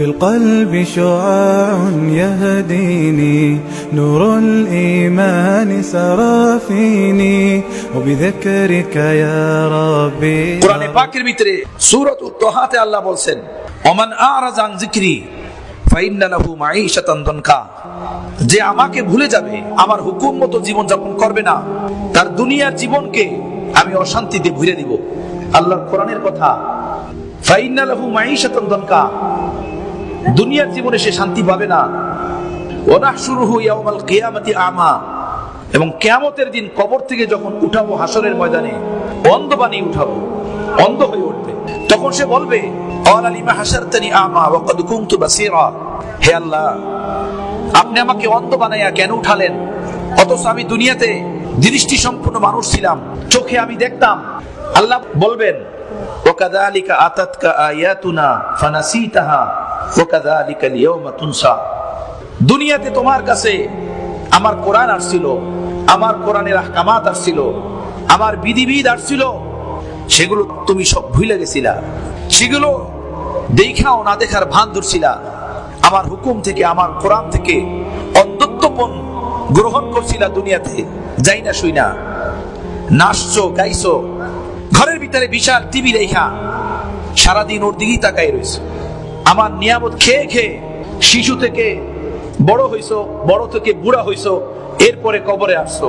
في القلب شعاع يهديني نور الإيمان سرى فيني وبذكرك يا ربي কোরআনে পাকের ভিতরে সূরাত তোহাতে আল্লাহ বলছেন ওমান আরাজ আন যিকরি ফাইন্না লাহু মাঈশাতান দনকা যে আমাকে ভুলে যাবে আমার হুকুম মতো জীবন যাপন করবে না তার দুনিয়ার জীবনকে আমি অশান্তিতে ভরে দিব আল্লাহর কোরআনের কথা ফাইন্না লাহু মাঈশাতান দনকা দুনিয়ার জীবনে সে শান্তি পাবে না। ওনাহশুরুহু ইয়াউমাল কিয়ামাতি আমা। এবং কেয়ামতের দিন কবর থেকে যখন উঠাবো হাসরের ময়দানে অন্ধ বানিয়ে উঠাবো, অন্ধ হয়ে উঠবে। তখন সে বলবে, "ক্বালা লিমা হাসারতানি আমা ওয়া ক্বাদ কুনতু বাসীরা? হে আল্লাহ, আপনি আমাকে অন্ধ বানাইয়া কেন উঠালেন? অথচ আমি দুনিয়াতে দৃষ্টি সম্পূর্ণ মানুষ ছিলাম, চোখে আমি দেখতাম। আল্লাহ বলবেন ওকাদালিকা আতাতকা আয়াতুনা ফানাসিতাহা। দুনিয়াতে তোমার কাছে আমার কোরআন আসছিল, আমার কোরআনের আহকামাত আসছিল, আমার বিধিবিদ আসছিল। সেগুলো তুমি সব ভুলে গেছিলা। সেগুলো দেখাও না দেখার ভান ধরছিলা। আমার হুকুম থেকে, আমার কোরআন থেকে অন্ধত্বপন গ্রহণ করছিলা দুনিয়াতে। যাই না, শুই না। নাচছো, গাইছো, ঘরের ভিতরে বিশাল টিভি রেখা, সারাদিন ওর দিকেই তাকাই রয়েছে। আমার নিয়ামত খেয়ে খেয়ে শিশু থেকে বড় হইছো, বড় থেকে বুড়া হইছো, এরপরে কবরে আসছো।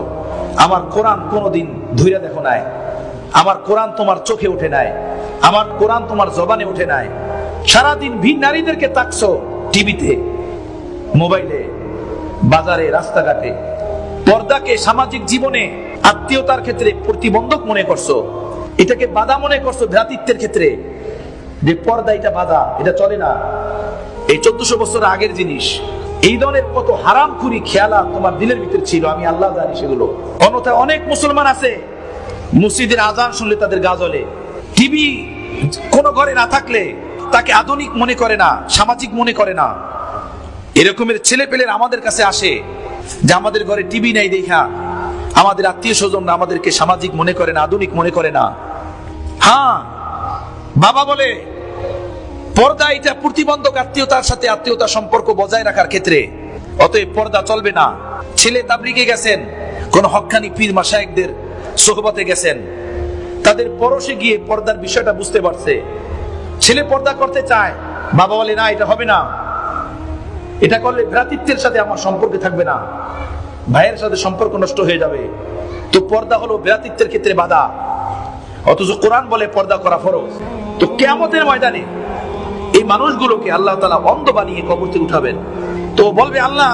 আমার কোরআন কোনোদিন ধৈর্য দেখো নাই। আমার কোরআন তোমার চোখে উঠে নাই। আমার কোরআন তোমার জবানে উঠে নাই। সারাদিন ভিন নারীদেরকে তাকছো টিভিতে, মোবাইলে, বাজারে, রাস্তাঘাটে। পর্দাকে, সামাজিক জীবনে, আত্মীয়তার ক্ষেত্রে প্রতিবন্ধক মনে করছ। এটাকে বাধা মনে করছ ভ্রাতৃত্বের ক্ষেত্রে। যে পর্দা এটা বাধা, এটা চলে না। এই চোদ্দশো বছর আগের জিনিস। এই ধরনের কত হারাম খুরি খেয়ালা তোমার দিলের ভিতরে ছিল, আমি আল্লাহ জানি সেগুলো। অন্যথায় অনেক মুসলমান আছে, মসজিদের আজান শুনলে তাদের গাজলে টিভি কোন ঘরে না থাকলে তাকে আধুনিক মনে করে না, সামাজিক মনে করে না। এরকমের ছেলে পেলের আমাদের কাছে আসে, যে আমাদের ঘরে টিভি নাই দেখা। আমাদের আত্মীয় স্বজনরা আমাদেরকে সামাজিক মনে করে না, আধুনিক মনে করে না। হ্যাঁ বাবা বলে পর্দা এটা প্রতিবন্ধক আত্মীয়তার সাথে আত্মীয়তা সম্পর্ক বজায় রাখার ক্ষেত্রে। অতএব পর্দা চলবে না। ছেলে তাবলিগে গেছেন, কোন হক্কানি পীর মাসায়েকদের সোহবতে গেছেন। তাদের পরশে গিয়ে পর্দার বিষয়টা বুঝতে পারছে। ছেলে পর্দা করতে চায়, বাবা বলে, না, এটা হবে না। এটা করলে ভ্রাতৃত্বের সাথে আমার সম্পর্কে থাকবে না। ভাইয়ের সাথে সম্পর্ক নষ্ট হয়ে যাবে। তো পর্দা হলো ভ্রাতৃত্বের ক্ষেত্রে বাধা। অথচ কোরআন বলে পর্দা করা ফরজ। তো কেয়ামতের ময়দানে এই মানুষগুলোকে আল্লাহ তালা অন্ধ বানিয়ে কবর থেকে উঠাবেন। তো বলবে আল্লাহ,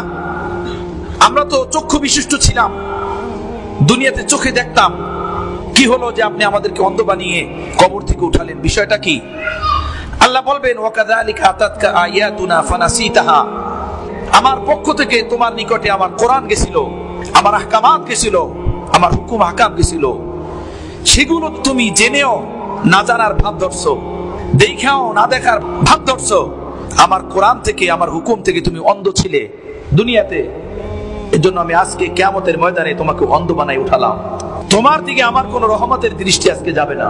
আমরা তো চক্ষু বিশিষ্ট ছিলাম, দুনিয়াতে চোখে দেখতাম। কি হলো যে আপনি আমাদেরকে অন্ধ বানিয়ে কবর থেকে উঠালেন? বিষয়টা কি? আল্লাহ বলবেন আমার পক্ষ থেকে তোমার নিকটে আমার কোরআন গেছিল, আমার আহকামাত গেছিল, আমার হুকুম হাকাম গেছিল। সেগুলো তুমি জেনেও না জানার ভাব ধরছো। দেখাও না দেখার ভাব ধরছো। আমার কোরআন থেকে, আমার হুকুম থেকে তুমি অন্ধ ছিলে দুনিয়াতে। এজন্য আমি আজকে কেয়ামতের ময়দানে তোমাকে অন্ধ বানাই উঠালাম। তোমার দিকে আমার কোন রহমতের দৃষ্টি আজকে যাবে না।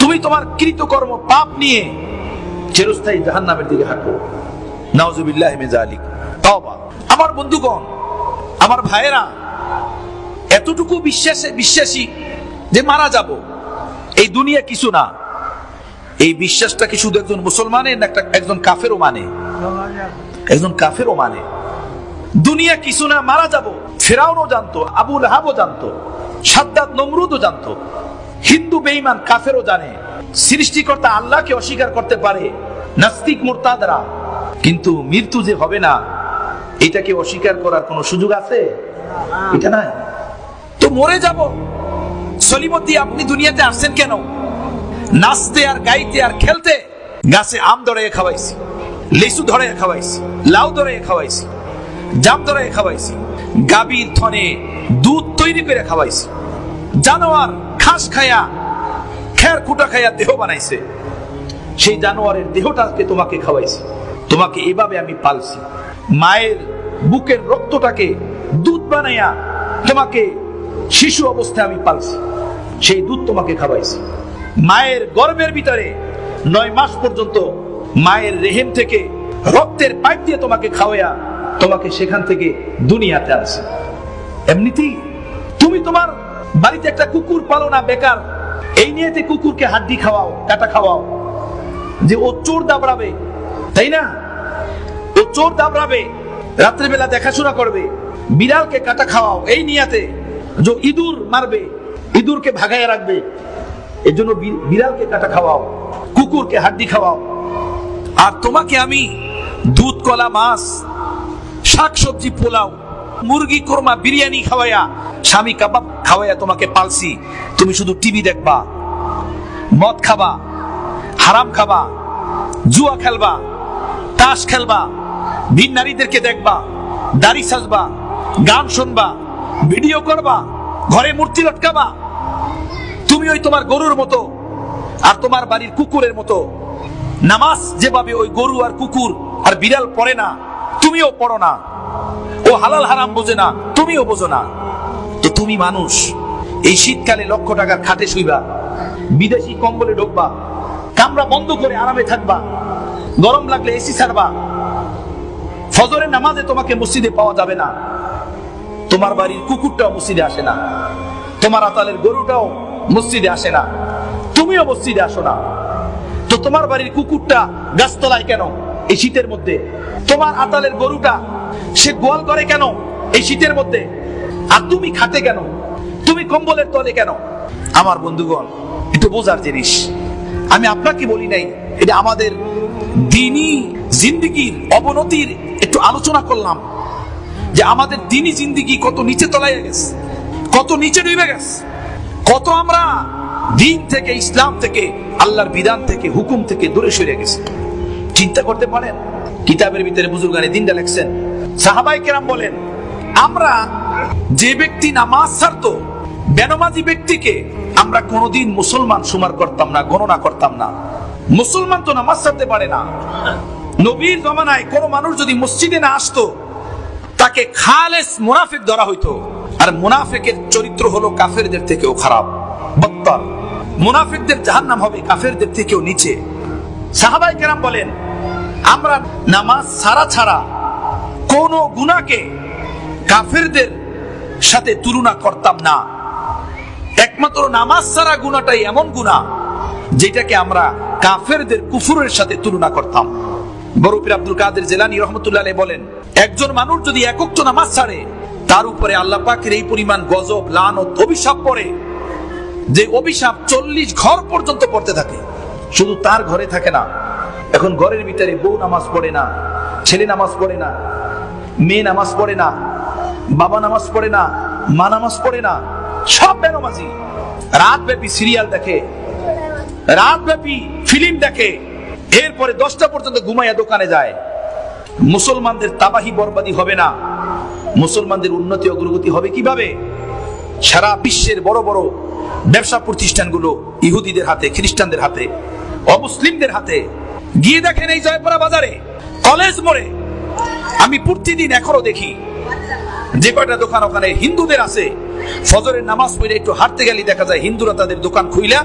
তুমি তোমার কৃতকর্ম পাপ নিয়ে চিরস্থায়ী জাহান্নামের দিকে হাঁটো নাউজুবিল্লাহ মেজালিক তওবা। আমার বন্ধুগণ, আমার ভাইয়েরা, এতটুকু বিশ্বাসে, বিশ্বাসী যে মারা যাব, এই দুনিয়া কিছু না। এই বিশ্বাসটা কি শুধু একজন মুসলমানের না একজন কাফেরও মানে? একজন কাফেরও মানে। দুনিয়া কিছু না, মারা যাব। ফেরাউনও জানতো আবুল হাবও জানতো, সাদ্দাত নমরুদও জানতো। হিন্দু বেঈমান কাফেরও জানে। সৃষ্টিকর্তা আল্লাহকে অস্বীকার করতে পারে, নাস্তিক মোরতাদরা। কিন্তু মৃত্যু যে হবে না, এটাকে অস্বীকার করার কোনো সুযোগ আছে? এটা নাই। তো মরে যাব। সলিমতি আপনি দুনিয়াতে আসছেন কেন? নাচতে আর গাইতে আর খেলতে গাছে আম ধরে খাওয়াইছি, লিচু ধরে খাওয়াইছি, লাউ ধরে খাওয়াইছি, জাম ধরে খাওয়াইছি, গাভীর থনে দুধ তৈরি করে খাওয়াইছি। জানোয়ার ঘাস খায়া, খের কুটা খায়া দেহ বানাইছে। সেই জানোয়ারের দেহটাকে তোমাকে খাওয়াইছি, তোমাকে এভাবে আমি পালছি। মায়ের বুকের রক্তটাকে দুধ বানাইয়া তোমাকে শিশু অবস্থায় আমি পালছি। সেই দুধ তোমাকে খাওয়াইছি। মায়ের গর্ভের ভিতরে নয় মাস পর্যন্ত মায়ের রেহেম থেকে রক্তের পাইপ দিয়ে তোমাকে খাওয়াইয়া তোমাকে সেখান থেকে দুনিয়াতে আসে এমনিতেই তুমি তোমার বাড়িতে একটা কুকুর পালো না, বেকার। এই নিয়েতে কুকুরকে হাড্ডি খাওয়াও, কাটা খাওয়াও। যে ও চোর দাবড়াবে, তাই না? ও চোর দাবড়াবে, রাত্রেবেলা দেখাশোনা করবে, বিড়ালকে কাটা খাওয়াও, এই নিয়াতে যে ইঁদুর মারবে, ইঁদুরকে ভাগাইয়া রাখবে এর জন্য বিড়ালকে কাটা খাওয়াও, কুকুরকে হাড্ডি খাওয়াও। আর তোমাকে আমি দুধ, কলা, মাছ, শাকসবজি, পোলাও, মুরগি, কোরমা, বিরিয়ানি খাওয়াইয়া, স্বামী কাবাব খাওয়াইয়া তোমাকে পালছি। তুমি শুধু টিভি দেখবা, মদ খাবা, হারাম খাবা, জুয়া খেলবা, তাস খেলবা, ভিন নারীদেরকে দেখবা, দাড়ি সাজবা, গান শুনবা, ভিডিও করবা, ঘরে মূর্তি লটকাবা তুমি ওই তোমার গরুর মতো আর তোমার বাড়ির কুকুরের মতো। নামাজ যেভাবে ওই গরু আর কুকুর আর বিড়াল পড়ে না, তুমিও পড়ো না। ও হালাল হারাম বোঝে না, তুমিও বোঝো না। তো তুমি মানুষ, এই শীতকালে লক্ষ টাকার খাটে শুইবা, বিদেশি কম্বলে ঢুকবা, কামরা বন্ধ করে আরামে থাকবা, গরম লাগলে এসি ছাড়বা। ফজরের নামাজে তোমাকে মসজিদে পাওয়া যাবে না। তোমার বাড়ির কুকুরটাও মসজিদে আসে না। তোমার আতালের গরুটাও মসজিদে আসে না। তুমিও মসজিদে আসো না। তো তোমার বাড়ির কুকুরটা গাছতলায় কেন? এই শীতের মধ্যে। তোমার আতালের গরুটা, সে গোয়াল করে কেন? এই শীতের মধ্যে। আর তুমি খাতে কেন? তুমি কম্বলের তলে কেন? আমার বন্ধুগণ একটু বোঝার জিনিস। আমি আপনাকে বলি নাই, এটা আমাদের দিনই জিন্দিগির অবনতির একটু আলোচনা করলাম। যে আমাদের দিনই জিন্দিগি কত নিচে তলায় গেছে, কত নিচে ডুবে গেছে। কত আমরা দিন থেকে ইসলাম থেকে, আল্লাহর বিধান থেকে, হুকুম থেকে দূরে সরে গেছে। চিন্তা করতে পারেন, কিতাবের ভিতরে বুজুর্গানে দিনটা লেখছেন। সাহাবাই কেরাম বলেন, আমরা যে ব্যক্তি নামাজ ছাড়তো, বেনমাজি ব্যক্তিকে আমরা কোনোদিন মুসলমান সুমার করতাম না, গণনা করতাম না। মুসলমান তো নামাজ ছাড়তে পারে না। নবীর জমানায় কোনো মানুষ যদি মসজিদে না আসতো, তাকে খালেস মুনাফিক ধরা হইতো। আর মুনাফিকের চরিত্র হলো কাফেরদের থেকেও খারাপ। বত্তর মুনাফিকদের জাহান্নাম হবে কাফেরদের থেকেও নিচে। সাহাবাই কেরাম বলেন, আমরা নামাজ ছাড়া ছাড়া কোন গুনাকে কাফেরদের সাথে তুলনা করতাম না। একমাত্র নামাজ ছাড়া গুণাটাই এমন গুণা যেটাকে আমরা কাফেরদের কুফুরের সাথে তুলনা করতাম। বরফির আব্দুল কাদের জেলানি রহমতুল্লাহ বলেন, একজন মানুষ যদি একক তো নামাজ ছাড়ে তার উপরে আল্লাহ পাকের এই পরিমাণ গজব লান ও অভিশাপ পড়ে যে অভিশাপ চল্লিশ ঘর পর্যন্ত পড়তে থাকে। শুধু তার ঘরে থাকে না, এখন ঘরের ভিতরে বউ নামাজ পড়ে না, ছেলে নামাজ পড়ে না, মেয়ে নামাজ পড়ে না, বাবা নামাজ পড়ে না, মা নামাজ পড়ে না, সব বেনমাজি। রাত ব্যাপী সিরিয়াল দেখে রাত ব্যাপী ফিল্ম দেখে, এরপরে দশটা পর্যন্ত ঘুমাইয়া দোকানে যায়। মুসলমানদের তাবাহি বরবাদি হবে না। মুসলমানদের উন্নতি অগ্রগতি হবে কীভাবে? সারা বিশ্বের বড় বড় ব্যবসা প্রতিষ্ঠানগুলো ইহুদিদের হাতে, খ্রিস্টানদের হাতে, অমুসলিমদের হাতে। গিয়ে দেখেন এই জয়পুরা বাজারে, কলেজ মোড়ে। আমি প্রতিদিন এখনও দেখি, যে কয়টা দোকান ওখানে হিন্দুদের আছে। ফজরের নামাজ পড়ে একটু হাঁটতে গেলে দেখা যায় হিন্দুরা তাদের দোকান খুইলা,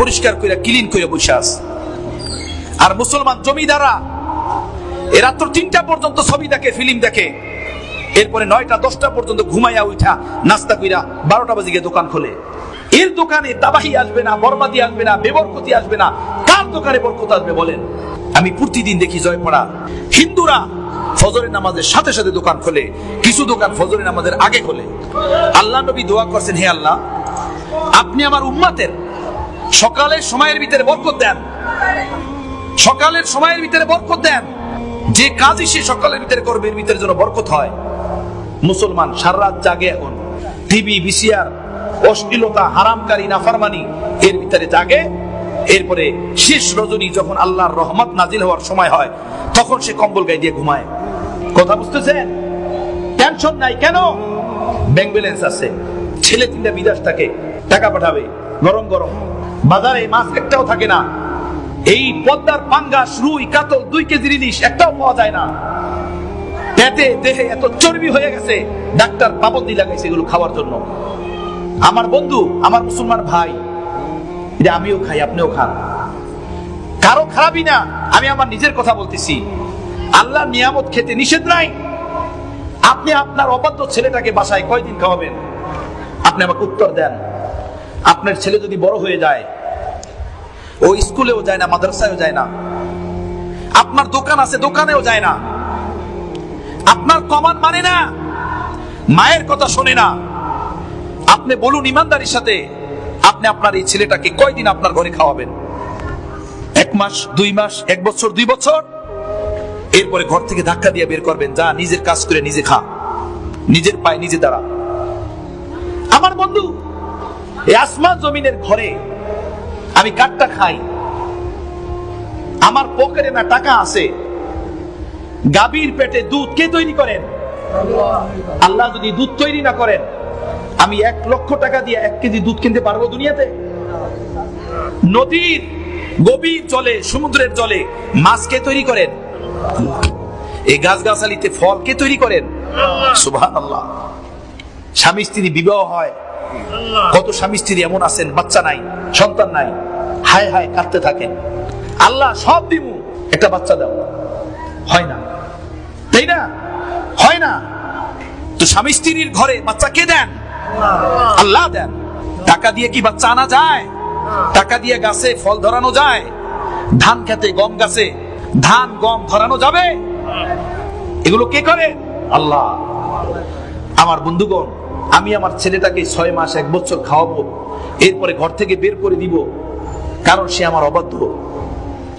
পরিষ্কার কইরা, ক্লিন করে বসে আছে। আর মুসলমান জমিদারা এ রাত্র তিনটা পর্যন্ত ছবি দেখে, ফিল্ম দেখে। এরপরে নয়টা, দশটা পর্যন্ত ঘুমাইয়া উঠা নাস্তা কইরা বারোটা বাজে গিয়ে দোকান খোলে। এর দোকানে তাবাহি আসবে না, বরবাদি আসবে না, বেবরকতি আসবে না, কার দোকানে বরকত আসবে বলেন? আমি প্রতিদিন দেখি জয়পড়া হিন্দুরা ফজরের নামাজের সাথে সাথে দোকান খোলে, কিছু দোকান ফজরের নামাজের আগে খোলে। আল্লাহ নবী দোয়া করছেন, হে আল্লাহ, আপনি আমার উম্মাতের সকালের সময়ের ভিতরে বরকত দেন। সকালের সময়ের ভিতরে বরকত দেন। যে কাজই সে সকালের ভিতরে করবে, এর ভিতরে যেন বরকত হয়। মুসলমান সারা জাগে এখন। টিভি বিসিআর অশ্লীলতা, হারামকারী, নাফরমানি, এর ভিতরে জাগে। এরপরে শেষ রজনী যখন আল্লাহর রহমত নাজিল হওয়ার সময় হয়, তখন সে কম্বল গায়ে দিয়ে ঘুমায়। কথা বুঝতেছেন? টেনশন নাই কেন? ব্যাংক ব্যালেন্স আছে। ছেলে তিনটা বিদেশ থাকে, টাকা পাঠাবে, গরম গরম। বাজারে মাছ একটাও থাকে না। এই পদ্মার পাঙ্গাস, রুই, কাতল, দুই কেজি ইলিশ একটাও পাওয়া যায় না। পেটে, দেহে এত চর্বি হয়ে গেছে, ডাক্তার পাবন্দি লাগাইছে এগুলো খাওয়ার জন্য। আমার বন্ধু, আমার মুসলমান ভাই এটা আমিও খাই, আপনিও খান। কারও খারাপই না, আমি আমার নিজের কথা বলতেছি। আল্লাহ নিয়ামত খেতে নিষেধ নাই। আপনি আপনার অবাধ্য ছেলেটাকে বাসায় কয়দিন খাওয়াবেন? আপনি আমাকে উত্তর দেন। আপনার ছেলে যদি বড় হয়ে যায়, ও স্কুলেও যায় না, মাদ্রাসায়ও যায় না। আপনার দোকান আছে, দোকানেও যায় না। আপনার কমান মানে না। মায়ের কথা শোনে না। আপনি বলুন ইমানদারির সাথে আপনি আপনার এই ছেলেটাকে কয়দিন আপনার ঘরে খাওয়াবেন? এক মাস, দুই মাস, এক বছর, দুই বছর? এরপরে ঘর থেকে ধাক্কা দিয়ে বের করবেন, যা নিজের কাজ করে নিজে খা। নিজের পায়ে নিজে দাঁড়া। আমার বন্ধু, এই আসমান জমিনের ঘরে আমি কাঠটা খাই। আমার পকেটে না টাকা আছে। গাভীর পেটে দুধ কে তৈরি করেন? আল্লাহ যদি দুধ তৈরি না করেন আমি এক লক্ষ টাকা দিয়ে এক কেজি দুধ কিনতে পারব দুনিয়াতে? নদীর গভীর জলে সমুদ্রের জলে মাছ কে তৈরি করেন? এই গাছগাছালিতে ফল কে তৈরি করেন? আল্লাহ। স্বামী স্ত্রী বিবাহ হয়। কত স্বামী স্ত্রী এমন আছেন বাচ্চা নাই সন্তান নাই হায় হায় কাঁদতে থাকেন। আল্লাহ সব দিমু একটা বাচ্চা দাও। হয় না। তাই না? হয় না? তো স্বামী স্ত্রীর ঘরে বাচ্চা কে দেন? আল্লাহ দেন। টাকা দিয়ে কি বাচ্চা আনা যায়? টাকা দিয়ে গাছে ফল ধরানো যায়? ধান খেতে গম গাছে ধান গম ধরানো যাবে? এগুলো কে করে? আল্লাহ। আমার বন্ধুগণ, আমি আমার ছেলেটাকে ছয় মাস এক বছর খাওয়াবো, এরপরে ঘর থেকে বের করে দিব, কারণ সে আমার অবাধ্য।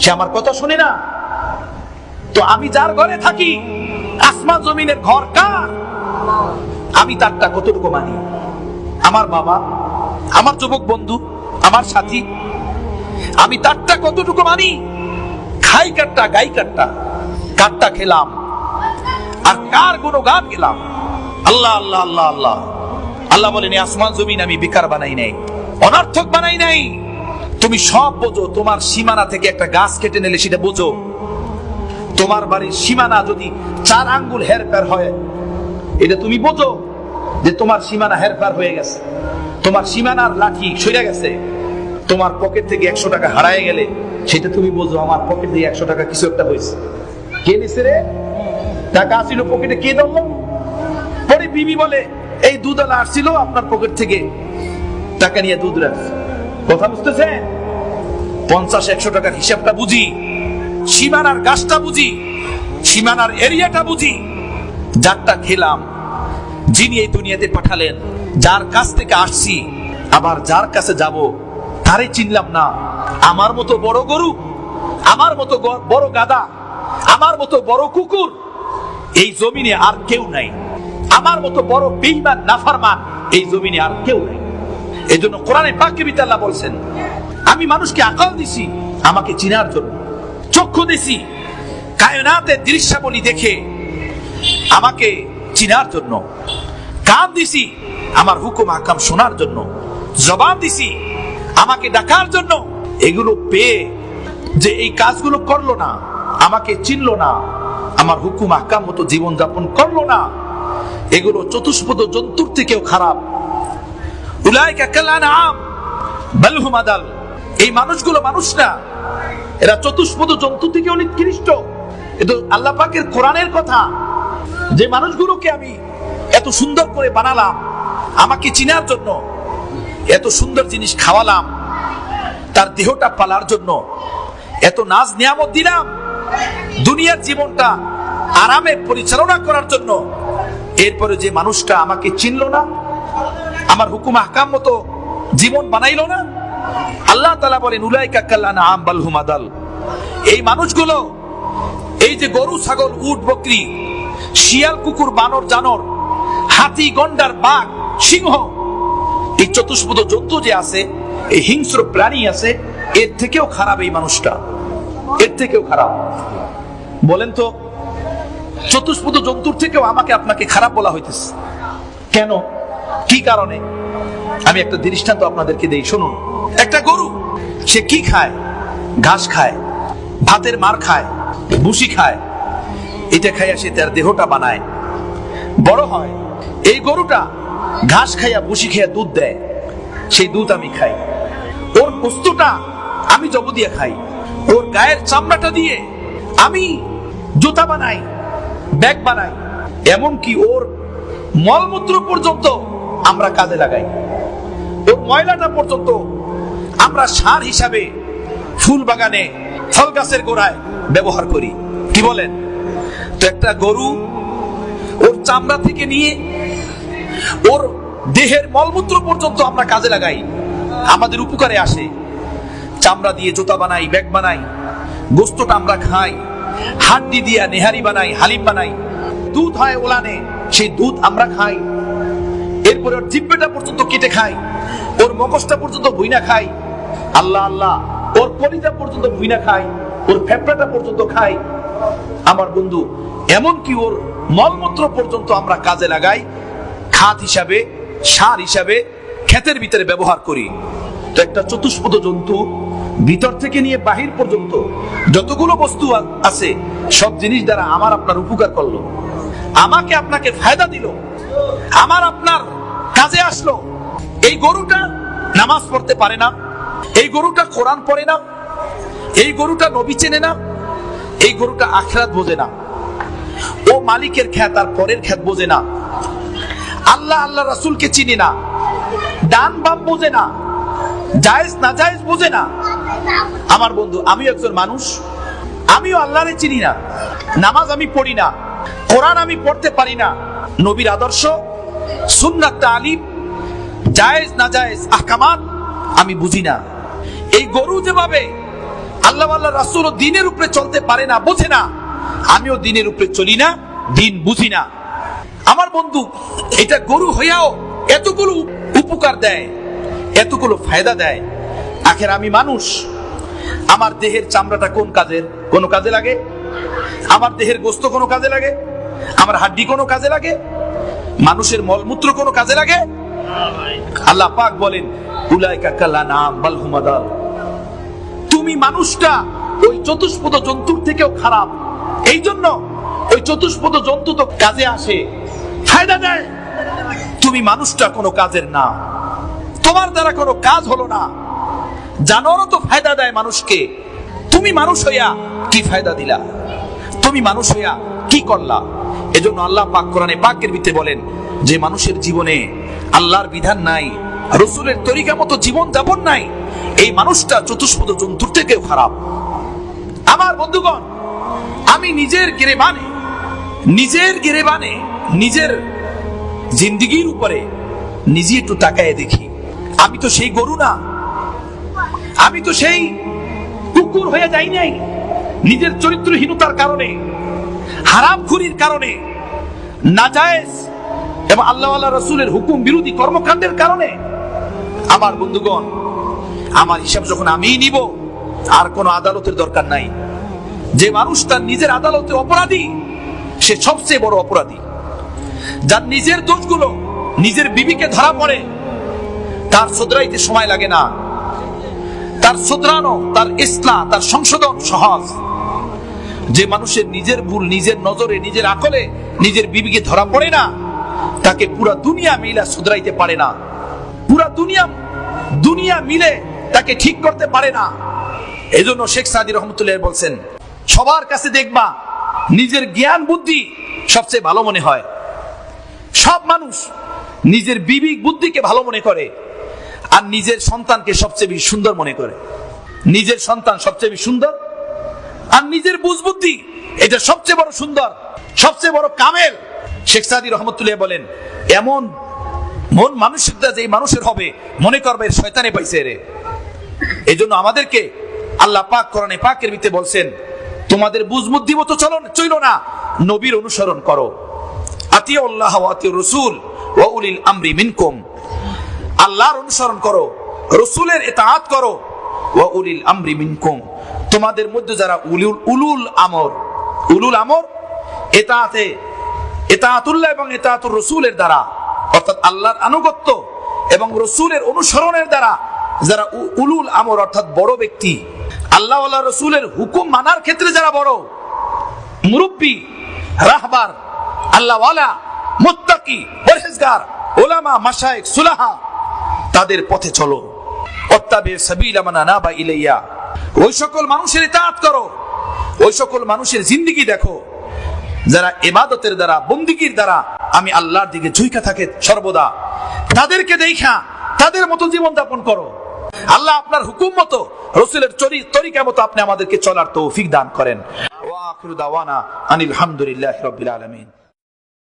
সে আমার কথা শুনে না। তো আমি যার ঘরে থাকি, আসমান জমিনের ঘর কার? আমি তারটা কতটুকু মানি? আমার বাবা, আমার যুবক বন্ধু, আমার সাথী, আমি তারটা কতটুকু মানি? খাই কাটটা গাই কাটটা কাটটা খেলাম। আর কার কোনো গান গেলাম? আল্লাহ আল্লাহ আল্লাহ আল্লাহ। আল্লাহ বলেন আসমান জমিন আমি বেকার বানাই নাই, অনার্থক বানাই নাই। তুমি সব বোঝো, তোমার সীমানা থেকে একটা গাছ কেটে নিলে সেটা বোঝো। তোমার বাড়ির সীমানা যদি চার আঙ্গুল হেরফের হয়, এটা তুমি বোঝো যে তোমার সীমানা হেরফের হয়ে গেছে। তোমার সীমানার লাঠি সরে গেছে। তোমার পকেট থেকে একশো টাকা হারায় গেলে, সেটা তুমি বোঝো, আমার পকেট থেকে একশো টাকা কিছু একটা হয়েছে। কে নিছে রে? টাকা আসিল পকেটে, কে ধরলো? পরে বিবি বলে, এই দুধ আলা আসছিল আপনার পকেট থেকে। টাকা নিয়ে দুধ রাখছে। কথা বুঝতেছেন? পঞ্চাশ, একশো টাকার হিসাবটা বুঝি। সীমানার গাছটা বুঝি, সীমানার এরিয়াটা বুঝি, যারটা খেলাম, যিনি এই দুনিয়াতে পাঠালেন, যার কাছ থেকে আসছি, আবার যার কাছে যাব, তারে চিনলাম না। আমার মতো বড় গরু, আমার মতো বড় গাদা, আমার মতো বড় কুকুর, এই জমিনে আর কেউ নাই। আমার মতো বড় বেইমান, নাফারমান, এই জমিনে আর কেউ নাই। এই জন্য কোরআনে পাকে আল্লাহ বলছেন, আমি মানুষকে আকাল দিছি, আমাকে চিনার জন্য। চক্ষু দিছি কায়নাতের দৃশ্যাবলী দেখে আমাকে চিনার জন্য, কান দিছি আমার হুকুম আকাম শোনার জন্য, জবান দিছি আমাকে ডাকার জন্য। এগুলো পেয়ে যে এই কাজগুলো করল না, আমাকে চিনলো না, আমার হুকুম আকাম মতো জীবন যাপন করল না। এগুলো চতুষ্পদ জন্তুর থেকেও খারাপ। উলাইকা কালানাম বাল হুম আদাল। এই মানুষগুলো মানুষ না। এরা চতুষ্পদ জন্তু থেকে নিকৃষ্ট এটা আল্লাহ পাকের কোরআনের কথা। যে মানুষগুলোকে আমি এত সুন্দর করে বানালাম, আমাকে চিনার জন্য, এত সুন্দর জিনিস খাওয়ালাম, তার দেহটা পালার জন্য, এত নাজ নিয়ামত দিলাম, দুনিয়ার জীবনটা আরামে পরিচালনা করার জন্য, এরপরে যে মানুষটা আমাকে চিনল না, আমার হুকুম আহকাম মতো জীবন বানাইল না আল্লাহ তালা বলেন, উলাইকা কাল্লানা আম বাল হুমাদাল এই মানুষগুলো, এই যে গরু, ছাগল, উট, বকরি, শিয়াল, কুকুর, বানর জানর হাতি, গন্ডার, বাঘ, সিংহ, এই চতুষ্পদ জন্তু যে আছে, এই হিংস্র প্রাণী আছে, এর থেকেও খারাপ এই মানুষটা। এর থেকেও খারাপ। বলেন তো, চতুষ্পদ জন্তুর থেকেও আমাকে আপনাকে খারাপ বলা হইতেছে। কেন? কি কারণে? আমি একটা দৃষ্টান্ত আপনাদেরকে দেই, শুনুন। একটা গরু, সে কি খায়? ঘাস খায়, ভাতের মার খায়, ভুসি খায়। এটা খাইয়া সে তার দেহটা বানায়। বড় হয়, এই গরুটা ঘাস খাইয়া ভুসি খাইয়া দুধ দেয়। সেই দুধ আমি খাই। ওর বস্তুটা আমি জব দিয়ে খাই। ওর গায়ের চামড়াটা দিয়ে আমি জুতা বানাই, ব্যাগ বানাই। এমনকি ওর মলমূত্র পর্যন্ত আমরা কাজে লাগাই। ওর ময়লাটা পর্যন্ত আমরা সার হিসাবে ফুল বাগানে ফল গাছের গোড়ায় ব্যবহার করি। কি বলেন? তো একটা গরু ওর চামড়া থেকে নিয়ে ওর দেহের মলমূত্র পর্যন্ত আমরা কাজে লাগাই। আমাদের উপকারে আসে। চামড়া দিয়ে জুতা বানাই, ব্যাগ বানাই গোস্তটা আমরা খাই, হাড্ডি দিয়া নেহারি বানাই, হালিম বানাই। দুধ হয় ওলানে, সেই দুধ আমরা খাই। এরপরে ওর জিব্বেটা পর্যন্ত কেটে খাই, ওর মগজটা পর্যন্ত ভুইনা খাই। আল্লাহ আল্লাহ, ওর কলিজা পর্যন্ত ভুইনা খাই ওর ফেফড়াটা পর্যন্ত খাই আমার বন্ধু, এমনকি ওর মলমূত্র পর্যন্ত আমরা কাজে লাগাই খাত হিসাবে, সার হিসাবে, ক্ষেতের ভিতরে ব্যবহার করি। তো একটা চতুষ্পদ জন্তু ভিতর থেকে নিয়ে বাহির পর্যন্ত যতগুলো বস্তু আছে, সব জিনিস দ্বারা আমার আপনার উপকার করল। আমাকে আপনাকে ফায়দা দিল। আমার আপনার কাজে আসলো। এই গরুটা নামাজ পড়তে পারে না। এই গরুটা কোরআন পড়ে না। এই গরুটা নবী চেনে না। এই গরুটা আখরাত বোঝে না। ও মালিকের খ্যাত আর পরের খ্যাত বোঝে না। আল্লাহ আল্লাহ রাসূলকে চিনি না। ডান বাম বোঝে না। জায়েজ না জায়েজ বোঝে না। আমার বন্ধু আমি একজন মানুষ। আমিও আল্লাহরে চিনি না। নামাজ আমি পড়ি না। কোরআন আমি পড়তে পারি না। নবীর আদর্শ, সুন্নাত তালিম, জায়েজ না জায়েজ আহকামাত আমি বুঝি না। এই গরু যেভাবে আল্লাহ আল্লাহ রাসূল দিনের উপরে চলতে পারে না, বোঝে না, আমিও দিনের উপরে চলি না, দিন বুঝি না। আমার বন্ধু, এটা গরু হইয়াও এতগুলো উপকার দেয়, এতগুলো ফায়দা দেয়। আখের আমি মানুষ, আমার দেহের চামড়াটা কোন কাজের? কোন কাজে লাগে? আমার দেহের গোস্ত কোনো কাজে লাগে? আমার হাড্ডি কোনো কাজে লাগে? মানুষের মলমূত্র কোনো কাজে লাগে? আল্লাহ পাক বলেন, উলাইকা কাল্লা নাম বালহুমাদাল তুমি মানুষটা, ওই চতুষ্পদ জন্তুর থেকেও খারাপ। এই জন্য ওই চতুষ্পদ জন্তু তো কাজে আসে। ফায়দা দেয় তুমি মানুষটা কোনো কাজের না। তোমার দ্বারা কোনো কাজ হলো না। জানোয়ারও তো ফায়দা দেয় মানুষকে। তুমি মানুষ হইয়া কি ফায়দা দিলা? তুমি মানুষ হইয়া কি করলা? এজন্য আল্লাহ পাক কোরআনে পাকের ভিতরে বলেন যে, মানুষের জীবনে আল্লাহর বিধান নাই, রসুলের তরিকা মতো জীবন যাপন নাই এই মানুষটা চতুষ্পদ জন্তুর থেকেও খারাপ। আমার বন্ধুগণ, আমি নিজের গেরেবানে নিজের গেরেবানে, নিজের জিন্দিগির উপরে নিজে একটু তাকায় দেখি। আমি তো সেই গরু না। আমি তো সেই কুকুর হয়ে যাই নাই। নিজের চরিত্রহীনতার কারণে, হারাম খুরির কারণে, নাজায়েজ এবং আল্লাহ আল্লাহ রসুলের হুকুম বিরোধী কর্মকাণ্ডের কারণে, আমার বন্ধুগণ আমার হিসাব যখন আমিই নিব, আর কোনো আদালতের দরকার নাই। যে মানুষ তার নিজের আদালতে অপরাধী, সে সবচেয়ে বড় অপরাধী। যার নিজের দোষগুলো নিজের বিবিকে ধরা পড়ে, তার শুধরাইতে সময় লাগে না। তার শুধরানো, তার ইসলা, তার সংশোধন সহজ। যে মানুষের নিজের ভুল, নিজের নজরে, নিজের আকলে নিজের বিবিকে ধরা পড়ে না, তাকে পুরা দুনিয়া মিলা শুধরাইতে পারে না। পুরা দুনিয়া দুনিয়া মিলে তাকে ঠিক করতে পারে না। এজন্য শেখ সাদি রহমতুল্লাহ বলছেন, সবার কাছে দেখবা নিজের জ্ঞান বুদ্ধি সবচেয়ে ভালো মনে হয়। সব মানুষ নিজের বিবেক বুদ্ধিকে ভালো মনে করে আর নিজের সন্তানকে সবচেয়ে বেশি সুন্দর মনে করে। নিজের সন্তান সবচেয়ে বেশি সুন্দর আর নিজের বুঝ বুদ্ধি, এটা সবচেয়ে বড় সুন্দর, সবচেয়ে বড় কামেল। শেখ সাদি রহমতুল্লাহ বলেন, এমন মন মানসিকতা যে এই মানুষের হবে, মনে করবে শয়তানে পাইছে রে। এই জন্য আমাদেরকে আল্লাহ পাক কোরআনে পাকের ভিতরে বলছেন, তোমাদের বুঝ বুদ্ধি মতো চলো চইল না, নবীর অনুসরণ করো। আতিয় আল্লাহ রসুল ও উলিল আমরি মিনকুম। আল্লাহর অনুসরণ করো, রসুলের এতাআত করো ও উলিল আমরি মিনকুম। তোমাদের মধ্যে যারা উলুল উলুল আমর উলুল আমর এতাতে এতাতুল্লাহ এবং এতাতুর রসুলের দ্বারা, অর্থাৎ আল্লাহর আনুগত্য এবং রসুলের অনুসরণের দ্বারা যারা উলুল আমর অর্থাৎ বড় ব্যক্তি আল্লাহ রসুলের হুকুম মানার ক্ষেত্রে যারা বড়, মুরব্বী, রাহবার, আল্লাহওয়ালা, মুত্তাকি, পরহেজগার ওলামা মাশায়েখ, সুলাহা, তাদের পথে চলো। অত্তাবে সাবিলা মান আনাবা ইলাইয়া। ওই সকল মানুষের ইতাআত করো। ওই সকল মানুষের জিন্দেগি দেখো। যারা এবাদতের দ্বারা, বন্দিগির দ্বারা আমি আল্লাহর দিকে ঝুঁকা থাকে সর্বদা। তাদেরকে দেখা, তাদের মতো জীবন যাপন করো। আল্লাহ আপনার হুকুম মতো, রসুলের তরিকা মতো আপনি আমাদেরকে চলার তৌফিক দান করেন। ওয়া আখিরু দাওয়ানা আনিল হামদুলিল্লাহি রাব্বিল আলামিন।